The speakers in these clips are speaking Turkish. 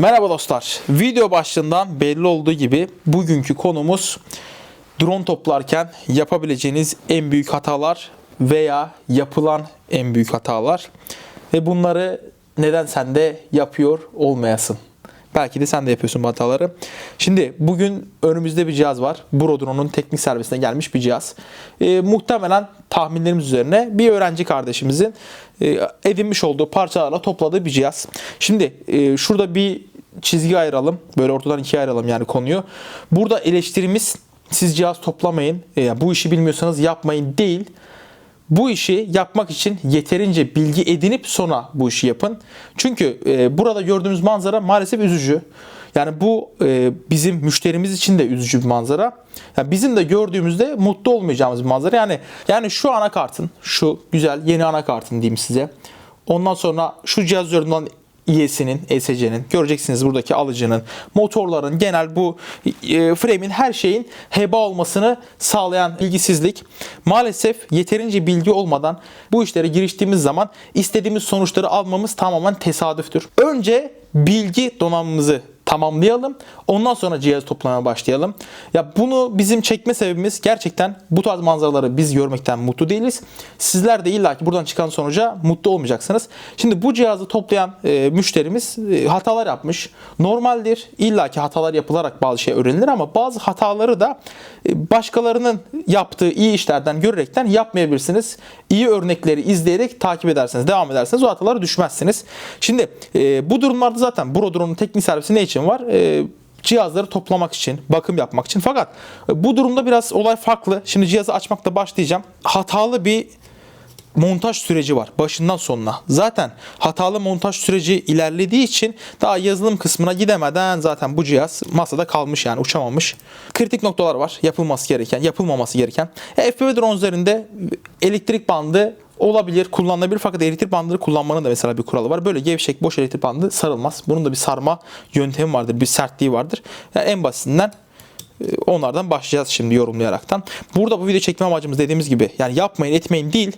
Merhaba dostlar. Video başlığından belli olduğu gibi bugünkü konumuz drone toplarken yapabileceğiniz en büyük hatalar veya yapılan en büyük hatalar ve bunları neden sen de yapıyor olmayasın. Belki de sen de yapıyorsun bu hataları. Şimdi bugün önümüzde bir cihaz var. Brodrone'un teknik servisine gelmiş bir cihaz. Ee, muhtemelen tahminlerimiz üzerine bir öğrenci kardeşimizin e, edinmiş olduğu parçalarla topladığı bir cihaz. Şimdi e, şurada bir çizgi ayıralım. Böyle ortadan ikiye ayıralım yani konuyu. Burada eleştirimiz siz cihaz toplamayın. E, yani bu işi bilmiyorsanız yapmayın değil. Bu işi yapmak için yeterince bilgi edinip sonra bu işi yapın. Çünkü e, burada gördüğümüz manzara maalesef üzücü. Yani bu e, bizim müşterimiz için de üzücü bir manzara. Yani bizim de gördüğümüzde mutlu olmayacağımız bir manzara. Yani yani şu anakartın, şu güzel yeni anakartın diyeyim size. Ondan sonra şu cihaz üzerinden İE'sinin, ESC'nin, göreceksiniz buradaki alıcının, motorların, genel bu e, frame'in her şeyin heba olmasını sağlayan bilgisizlik. Maalesef yeterince bilgi olmadan bu işlere giriştiğimiz zaman istediğimiz sonuçları almamız tamamen tesadüftür. Önce bilgi donanımımızı tamamlayalım. Ondan sonra cihaz toplamaya başlayalım. Ya bunu bizim çekme sebebimiz gerçekten bu tarz manzaraları biz görmekten mutlu değiliz. Sizler de illaki buradan çıkan sonuca mutlu olmayacaksınız. Şimdi bu cihazı toplayan e, müşterimiz e, hatalar yapmış. Normaldir. illaki hatalar yapılarak bazı şey öğrenilir ama bazı hataları da e, başkalarının yaptığı iyi işlerden görerekten yapmayabilirsiniz. İyi örnekleri izleyerek takip ederseniz, devam ederseniz o hatalara düşmezsiniz. Şimdi e, bu durumlarda zaten Brodrone'un teknik servisi ne için var? E, cihazları toplamak için, bakım yapmak için. Fakat e, bu durumda biraz olay farklı. Şimdi cihazı açmakta başlayacağım. Hatalı bir montaj süreci var başından sonuna. Zaten hatalı montaj süreci ilerlediği için daha yazılım kısmına gidemeden zaten bu cihaz masada kalmış yani uçamamış. Kritik noktalar var yapılması gereken, yapılmaması gereken. FPV drone üzerinde elektrik bandı olabilir, kullanılabilir fakat elektrik bandını kullanmanın da mesela bir kuralı var. Böyle gevşek, boş elektrik bandı sarılmaz. Bunun da bir sarma yöntemi vardır, bir sertliği vardır. Yani en basitinden e, onlardan başlayacağız şimdi yorumlayaraktan. Burada bu video çekme amacımız dediğimiz gibi yani yapmayın etmeyin değil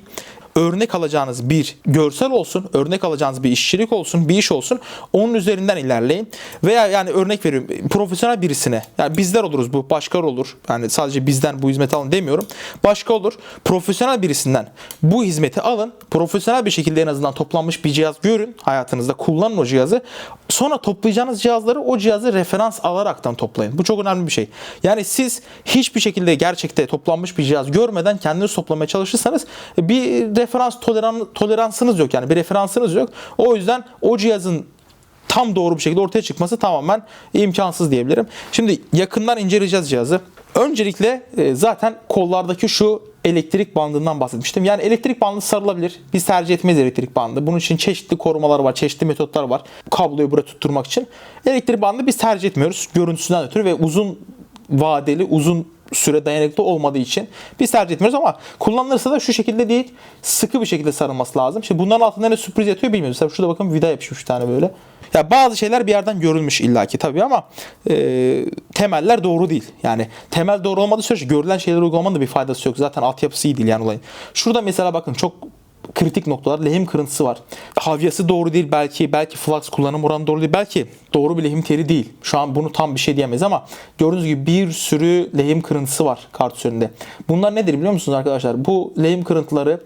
örnek alacağınız bir görsel olsun, örnek alacağınız bir işçilik olsun, bir iş olsun. Onun üzerinden ilerleyin. Veya yani örnek veriyorum profesyonel birisine. Yani bizler oluruz bu, başkaları olur. Yani sadece bizden bu hizmeti alın demiyorum. Başka olur. Profesyonel birisinden bu hizmeti alın. Profesyonel bir şekilde en azından toplanmış bir cihaz görün. Hayatınızda kullanın o cihazı. Sonra toplayacağınız cihazları o cihazı referans alaraktan toplayın. Bu çok önemli bir şey. Yani siz hiçbir şekilde gerçekte toplanmış bir cihaz görmeden kendiniz toplamaya çalışırsanız bir referans toleran, toleransınız yok. Yani bir referansınız yok. O yüzden o cihazın tam doğru bir şekilde ortaya çıkması tamamen imkansız diyebilirim. Şimdi yakından inceleyeceğiz cihazı. Öncelikle e, zaten kollardaki şu elektrik bandından bahsetmiştim. Yani elektrik bandı sarılabilir. Biz tercih etmeyiz elektrik bandı. Bunun için çeşitli korumalar var, çeşitli metotlar var. Kabloyu buraya tutturmak için. Elektrik bandı biz tercih etmiyoruz. Görüntüsünden ötürü ve uzun vadeli, uzun süre dayanıklı olmadığı için biz tercih etmiyoruz ama kullanılırsa da şu şekilde değil sıkı bir şekilde sarılması lazım. Şimdi bunların altında ne sürpriz yatıyor bilmiyoruz. Mesela şurada bakın vida yapışmış bir tane böyle. Ya bazı şeyler bir yerden görülmüş illaki tabii ama e, temeller doğru değil. Yani temel doğru olmadığı sürece görülen şeyleri uygulamanın da bir faydası yok. Zaten altyapısı iyi değil yani olayın. Şurada mesela bakın çok kritik noktalar. Lehim kırıntısı var. Havyası doğru değil belki. Belki flux kullanım oranı doğru değil. Belki doğru bir lehim teli değil. Şu an bunu tam bir şey diyemeyiz ama gördüğünüz gibi bir sürü lehim kırıntısı var kart üzerinde. Bunlar nedir biliyor musunuz arkadaşlar? Bu lehim kırıntıları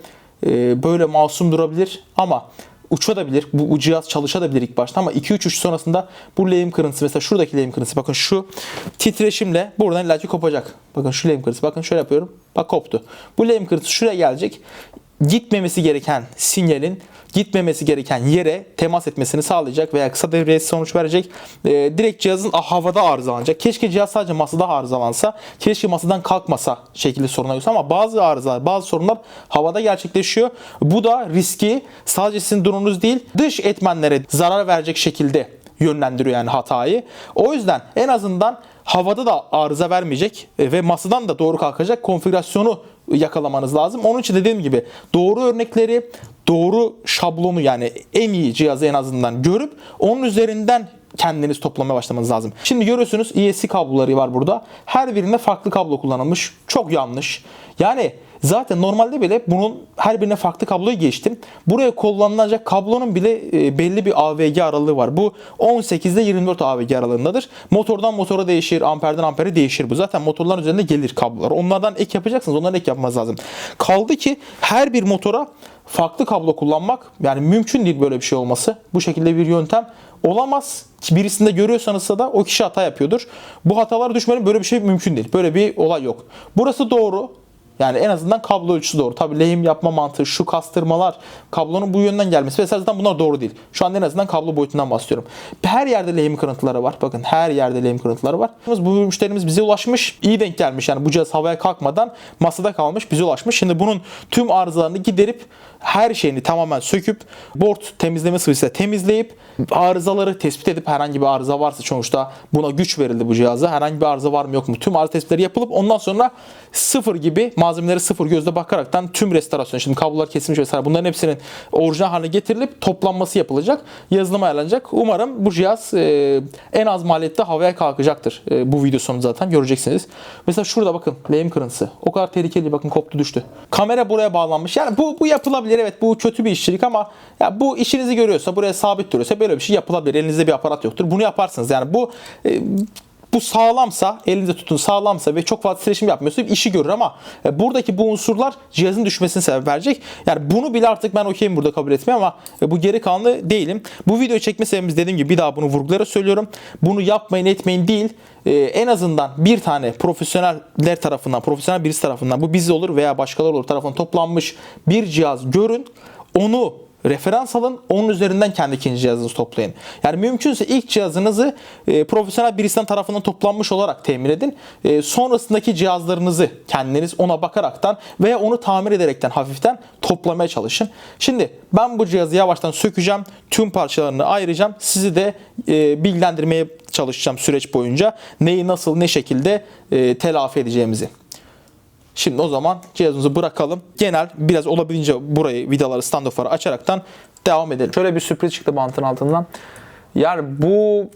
e, böyle masum durabilir ama uçabilir. Bu, bu cihaz çalışabilir ilk başta ama 2-3 uç sonrasında bu lehim kırıntısı mesela şuradaki lehim kırıntısı bakın şu titreşimle buradan illaki kopacak. Bakın şu lehim kırıntısı bakın şöyle yapıyorum. Bak koptu. Bu lehim kırıntısı şuraya gelecek gitmemesi gereken sinyalin gitmemesi gereken yere temas etmesini sağlayacak veya kısa devreye sonuç verecek. E, direkt cihazın havada arızalanacak. Keşke cihaz sadece masada arızalansa. Keşke masadan kalkmasa şekilde soruna göre ama bazı arızalar, bazı sorunlar havada gerçekleşiyor. Bu da riski sadece sizin durumunuz değil dış etmenlere zarar verecek şekilde yönlendiriyor yani hatayı. O yüzden en azından havada da arıza vermeyecek e, ve masadan da doğru kalkacak konfigürasyonu yakalamanız lazım. Onun için dediğim gibi doğru örnekleri, doğru şablonu yani en iyi cihazı en azından görüp onun üzerinden kendiniz toplamaya başlamanız lazım. Şimdi görüyorsunuz ESC kabloları var burada. Her birinde farklı kablo kullanılmış. Çok yanlış. Yani Zaten normalde bile bunun her birine farklı kabloyu geçtim. Buraya kullanılacak kablonun bile e, belli bir AVG aralığı var. Bu 18 ile 24 AVG aralığındadır. Motordan motora değişir, amperden ampere değişir bu. Zaten motorların üzerinde gelir kablolar. Onlardan ek yapacaksınız. Onların ek yapmanız lazım. Kaldı ki her bir motora farklı kablo kullanmak yani mümkün değil böyle bir şey olması. Bu şekilde bir yöntem olamaz. Birisinde görüyorsanız da o kişi hata yapıyordur. Bu hatalara düşmenin böyle bir şey mümkün değil. Böyle bir olay yok. Burası doğru. Yani en azından kablo ölçüsü doğru. Tabi lehim yapma mantığı, şu kastırmalar, kablonun bu yönden gelmesi vesaire zaten bunlar doğru değil. Şu anda en azından kablo boyutundan bahsediyorum. Her yerde lehim kırıntıları var. Bakın her yerde lehim kırıntıları var. Bu müşterimiz bize ulaşmış. iyi denk gelmiş. Yani bu cihaz havaya kalkmadan masada kalmış. Bize ulaşmış. Şimdi bunun tüm arızalarını giderip her şeyini tamamen söküp board temizleme sıvısıyla temizleyip arızaları tespit edip herhangi bir arıza varsa sonuçta buna güç verildi bu cihaza. Herhangi bir arıza var mı yok mu? Tüm arıza tespitleri yapılıp ondan sonra sıfır gibi malzemeleri sıfır gözle bakaraktan tüm restorasyon şimdi kablolar kesilmiş vesaire bunların hepsinin orijinal haline getirilip toplanması yapılacak. Yazılım ayarlanacak. Umarım bu cihaz e, en az maliyette havaya kalkacaktır. E, bu video sonu zaten göreceksiniz. Mesela şurada bakın lehim kırıntısı. O kadar tehlikeli bakın koptu düştü. Kamera buraya bağlanmış. Yani bu, bu yapılabilir evet bu kötü bir işçilik ama ya bu işinizi görüyorsa buraya sabit duruyorsa böyle bir şey yapılabilir. Elinizde bir aparat yoktur. Bunu yaparsınız. Yani bu e, bu sağlamsa, elinde tutun sağlamsa ve çok fazla titreşim yapmıyorsa işi görür ama e, buradaki bu unsurlar cihazın düşmesine sebep verecek. Yani bunu bile artık ben okeyim burada kabul etmeye ama e, bu geri kalanı değilim. Bu videoyu çekme sebebimiz dediğim gibi bir daha bunu vurgulayarak söylüyorum. Bunu yapmayın etmeyin değil. E, en azından bir tane profesyoneller tarafından, profesyonel birisi tarafından bu biz olur veya başkaları olur tarafından toplanmış bir cihaz görün. Onu referans alın. Onun üzerinden kendi ikinci cihazınızı toplayın. Yani mümkünse ilk cihazınızı e, profesyonel birisinden tarafından toplanmış olarak temin edin. E, sonrasındaki cihazlarınızı kendiniz ona bakaraktan veya onu tamir ederekten hafiften toplamaya çalışın. Şimdi ben bu cihazı yavaştan sökeceğim. Tüm parçalarını ayıracağım. Sizi de e, bilgilendirmeye çalışacağım süreç boyunca. Neyi nasıl ne şekilde e, telafi edeceğimizi. Şimdi o zaman cihazımızı bırakalım. Genel biraz olabildiğince burayı vidaları standoffları açaraktan devam edelim. Şöyle bir sürpriz çıktı bantın altından. Yani bu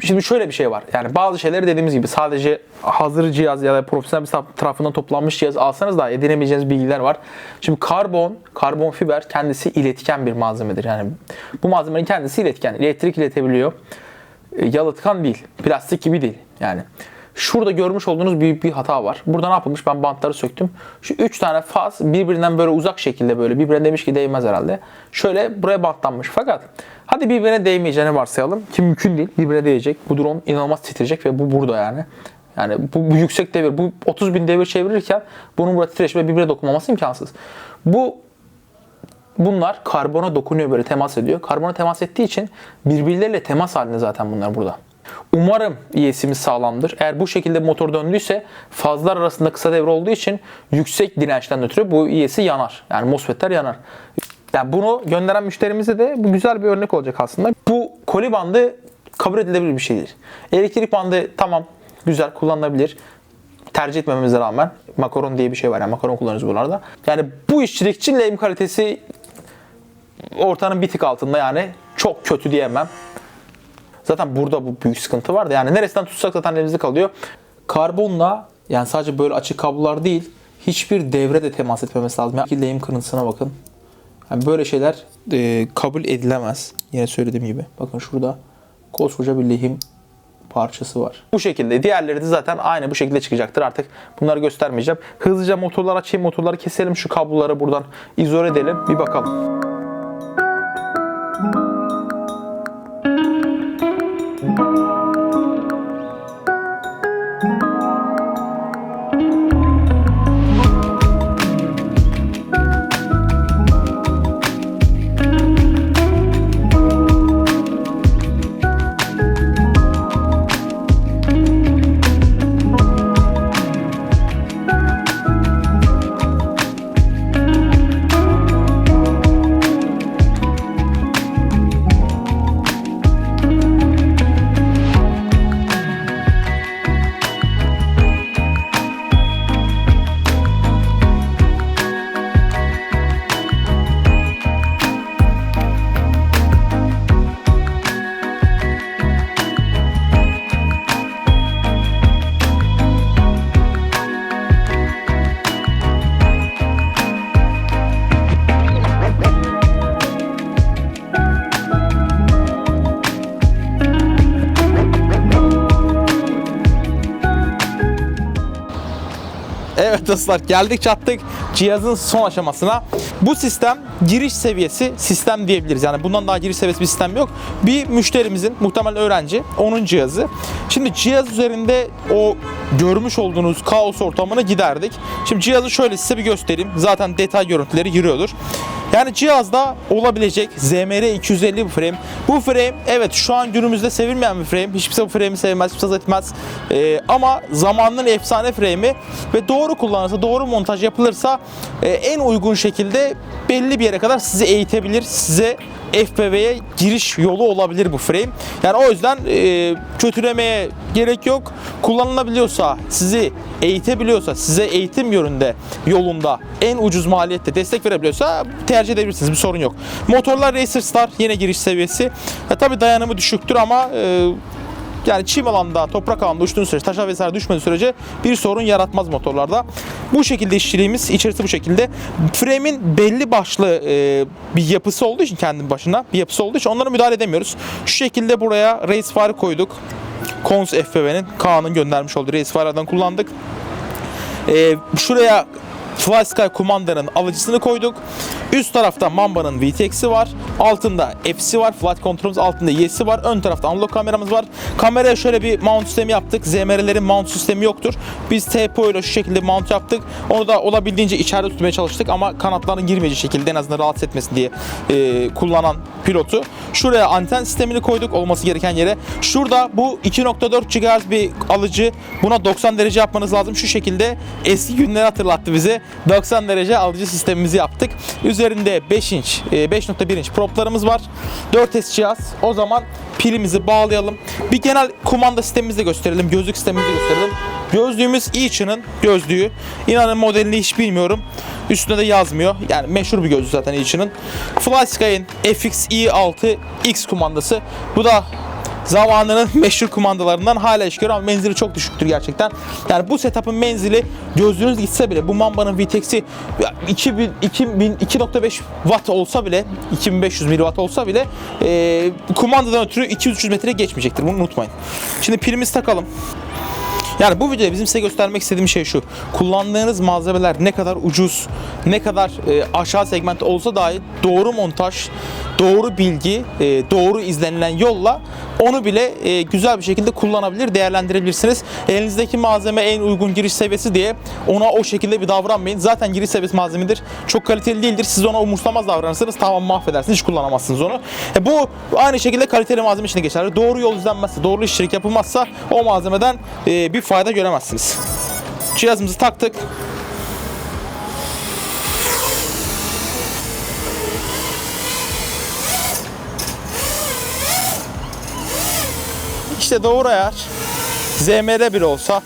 Şimdi şöyle bir şey var. Yani bazı şeyleri dediğimiz gibi sadece hazır cihaz ya da profesyonel bir tarafından toplanmış cihaz alsanız da edinebileceğiniz bilgiler var. Şimdi karbon, karbon fiber kendisi iletken bir malzemedir. Yani bu malzemenin kendisi iletken. Elektrik iletebiliyor. E, Yalıtkan değil. Plastik gibi değil. Yani Şurada görmüş olduğunuz büyük bir hata var. Burada ne yapılmış? Ben bantları söktüm. Şu 3 tane faz birbirinden böyle uzak şekilde böyle birbirine demiş ki değmez herhalde. Şöyle buraya bantlanmış. Fakat hadi birbirine değmeyeceğini varsayalım ki mümkün değil. Birbirine değecek. Bu drone inanılmaz titreyecek ve bu burada yani. Yani bu, bu yüksek devir, bu 30 bin devir çevirirken bunun burada titreşme birbirine dokunmaması imkansız. Bu bunlar karbona dokunuyor böyle temas ediyor. Karbona temas ettiği için birbirleriyle temas halinde zaten bunlar burada. Umarım ES'imiz sağlamdır. Eğer bu şekilde motor döndüyse fazlar arasında kısa devre olduğu için yüksek dirençten ötürü bu ES'i yanar. Yani MOSFET'ler yanar. Yani bunu gönderen müşterimize de bu güzel bir örnek olacak aslında. Bu koli bandı kabul edilebilir bir şeydir. Elektrik bandı tamam güzel kullanılabilir. Tercih etmememize rağmen makaron diye bir şey var. Yani makaron kullanıyoruz buralarda. Yani bu işçilik için lehim kalitesi ortanın bir tık altında yani çok kötü diyemem. Zaten burada bu büyük sıkıntı vardı. Yani neresinden tutsak zaten elimizde kalıyor. Karbonla yani sadece böyle açık kablolar değil hiçbir devre de temas etmemesi lazım. Yani lehim kırıntısına bakın. Yani böyle şeyler e, kabul edilemez. Yine söylediğim gibi. Bakın şurada koskoca bir lehim parçası var. Bu şekilde. Diğerleri de zaten aynı bu şekilde çıkacaktır. Artık bunları göstermeyeceğim. Hızlıca motorlar açayım. Motorları keselim. Şu kabloları buradan izole edelim. Bir bakalım. Dostlar geldik çattık cihazın son aşamasına. Bu sistem giriş seviyesi sistem diyebiliriz. Yani bundan daha giriş seviyesi bir sistem yok. Bir müşterimizin muhtemelen öğrenci onun cihazı. Şimdi cihaz üzerinde o görmüş olduğunuz kaos ortamını giderdik. Şimdi cihazı şöyle size bir göstereyim. Zaten detay görüntüleri giriyordur. Yani cihazda olabilecek ZMR 250 bu frame. Bu frame evet şu an günümüzde sevilmeyen bir frame. Hiç bu frame'i sevmez, hiç kimse etmez. Ee, ama zamanının efsane frame'i ve doğru kullanılırsa, doğru montaj yapılırsa e, en uygun şekilde belli bir yere kadar sizi eğitebilir, size FPV'ye giriş yolu olabilir bu frame. Yani o yüzden e, kötülemeye gerek yok. Kullanılabiliyorsa, sizi eğitebiliyorsa, size eğitim yönünde, yolunda en ucuz maliyette destek verebiliyorsa tercih edebilirsiniz. Bir sorun yok. Motorlar Racer Star yine giriş seviyesi. E, tabii dayanımı düşüktür ama e, yani çim alanda, toprak alanda uçtuğun sürece, taşa vesaire düşmediği sürece bir sorun yaratmaz motorlarda. Bu şekilde işçiliğimiz, içerisi bu şekilde. Frame'in belli başlı e, bir yapısı olduğu için kendi başına bir yapısı olduğu için onlara müdahale edemiyoruz. Şu şekilde buraya race fire koyduk. Kons FPV'nin Kaan'ın göndermiş olduğu race fire'lardan kullandık. E, şuraya FlySky kumandanın alıcısını koyduk. Üst tarafta Mamba'nın VTX'i var. Altında F'si var. Flight Control'umuz altında Y'si var. Ön tarafta analog kameramız var. Kameraya şöyle bir mount sistemi yaptık. ZMR'lerin mount sistemi yoktur. Biz TPO ile şu şekilde mount yaptık. Onu da olabildiğince içeride tutmaya çalıştık ama kanatların girmeyeceği şekilde en azından rahatsız etmesin diye e, kullanan pilotu. Şuraya anten sistemini koyduk olması gereken yere. Şurada bu 2.4 GHz bir alıcı. Buna 90 derece yapmanız lazım. Şu şekilde eski günleri hatırlattı bize. 90 derece alıcı sistemimizi yaptık. Üzerinde 5 inç, e, 5.1 inç proplarımız var. 4S cihaz. O zaman pilimizi bağlayalım. Bir genel kumanda sistemimizi de gösterelim. Gözlük sistemimizi gösterelim. Gözlüğümüz Each'ın gözlüğü. İnanın modelini hiç bilmiyorum. Üstünde de yazmıyor. Yani meşhur bir gözlük zaten Each'ın. FlySky'ın FX-E6 X kumandası. Bu da zamanının meşhur kumandalarından hala iş görüyor ama menzili çok düşüktür gerçekten. Yani bu setup'ın menzili gözlüğünüz gitse bile bu Mamba'nın VTX'i ya 2000 2000 2.5 watt olsa bile 2500 mW olsa bile e, kumandadan ötürü 200-300 metre geçmeyecektir. Bunu unutmayın. Şimdi pilimizi takalım. Yani bu videoda bizim size göstermek istediğim şey şu. Kullandığınız malzemeler ne kadar ucuz, ne kadar e, aşağı segment olsa dahi doğru montaj, doğru bilgi, e, doğru izlenilen yolla onu bile e, güzel bir şekilde kullanabilir, değerlendirebilirsiniz. Elinizdeki malzeme en uygun giriş seviyesi diye ona o şekilde bir davranmayın. Zaten giriş seviyesi malzemedir. Çok kaliteli değildir. Siz ona umursamaz davranırsanız tamam mahvedersiniz. Hiç kullanamazsınız onu. E, bu aynı şekilde kaliteli malzeme için geçerli. Doğru yol izlenmezse, doğru işçilik yapılmazsa o malzemeden e, bir fayda göremezsiniz. Cihazımızı taktık. İşte doğru ayar. ZMR bir olsa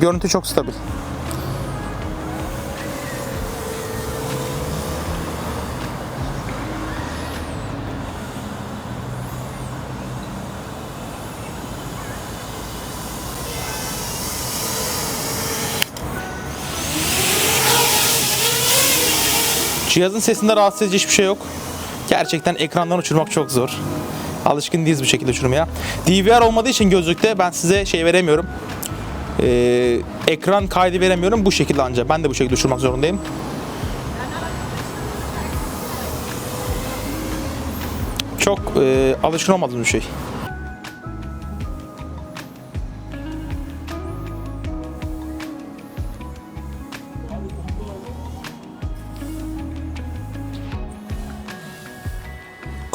görüntü çok stabil. Cihazın sesinde rahatsız edici hiçbir şey yok. Gerçekten ekrandan uçurmak çok zor. Alışkın değiliz bu şekilde uçurmaya. DVR olmadığı için gözlükte ben size şey veremiyorum. Ee, ekran kaydı veremiyorum bu şekilde ancak. Ben de bu şekilde uçurmak zorundayım. Çok e, alışkın olmadığım bir şey.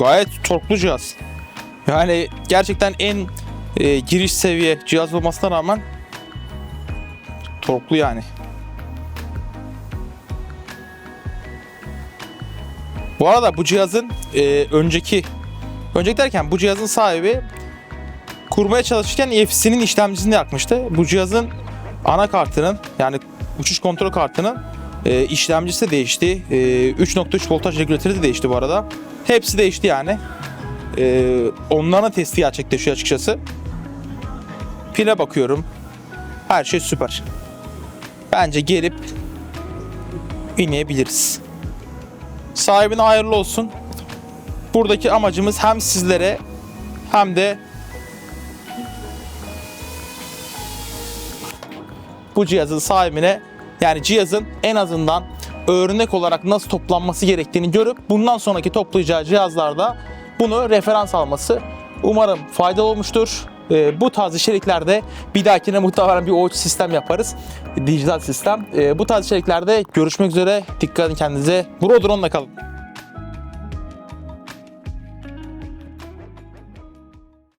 Gayet torklu cihaz. Yani gerçekten en e, giriş seviye cihaz olmasına rağmen torklu yani. Bu arada bu cihazın e, önceki önceki derken bu cihazın sahibi kurmaya çalışırken EFC'nin işlemcisini yakmıştı. Bu cihazın anakartının yani uçuş kontrol kartının e, işlemcisi de değişti. E, 3.3 voltaj regülatörü de değişti bu arada. Hepsi değişti yani. E, onların testi gerçekleşiyor açıkçası. Pile bakıyorum. Her şey süper. Bence gelip inebiliriz. Sahibine hayırlı olsun. Buradaki amacımız hem sizlere hem de bu cihazın sahibine yani cihazın en azından örnek olarak nasıl toplanması gerektiğini görüp bundan sonraki toplayacağı cihazlarda bunu referans alması umarım faydalı olmuştur. Ee, bu tarz içeriklerde bir dahakine muhtemelen bir watch sistem yaparız. Dijital sistem. Ee, bu tarz içeriklerde görüşmek üzere. Dikkat edin kendinize. Bro drone'la kalın.